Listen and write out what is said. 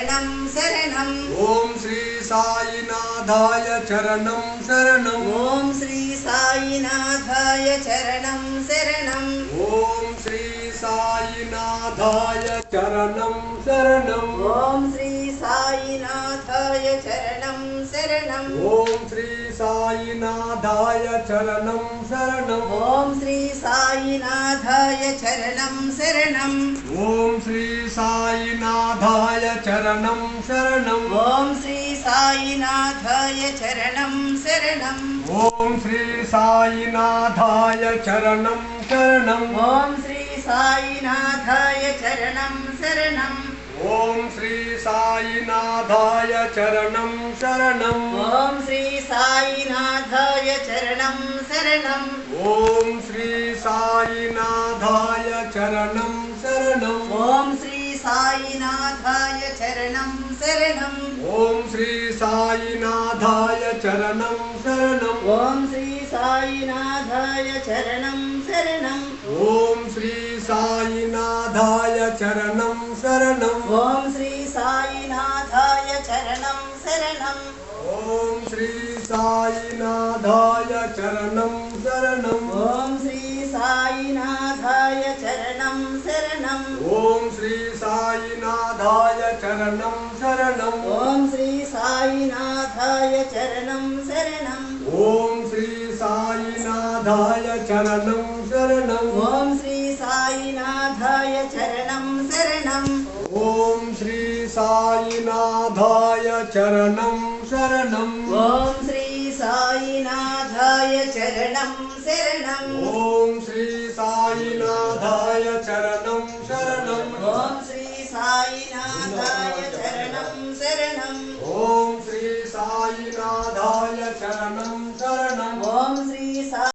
शरणं शरणम् ॐ श्री साईनाथाय चरणं शरणम् ॐ श्री साईनाथाय चरणं शरणम् ॐ श्री साईनाथाय चरणं शरणम् ॐ श्री साईनाथाय चरणं शरणम् ॐ साईनाथाय चरणं शरणम्। ॐ श्री साईनाथाय चरणं शरणम्। ॐ श्री साईनाथाय चरणं शरणम्। ॐ श्री साईनाथाय चरणं शरणम्। ॐ श्री साईनाथाय चरणं शरणम्। ॐ श्री साईनाथाय चरणं शरणम् ॐ श्री साईनाथाय चरणं शरणम्। ॐ श्री साईनाथाय चरणं शरणम्। ॐ श्री साईनाथाय चरणं शरणम्। ॐ श्री साईनाथाय चरणं शरणम्। ॐ श्री साईनाथाय चरणं शरणम्। ॐ श्री साईनाथाय चरणं शरणम्। ॐ श्री साईनाथाय चरणं शरणम्। ॐ श्री साईनाथाय चरणं शरणम्। ॐ श्री साईनाथाय चरणं शरणम्। ॐ श्री साईनाथाय चरणं शरणम्। ॐ श्री साईनाथाय चरणं शरणम्। ॐ श्री साईनाथाय चरणं शरणम्। ॐ श्री साईनाथाय चरणं शरणम्। ॐ साईनाथाय चरणं शरणम् ॐ श्री साईनाथाय चरणं शरणम् ॐ श्री साईनाथाय चरणं शरणम् ॐ श्री साईनाथाय चरणं शरणम् ॐ श्री साईनाथाय चरणं शरणम्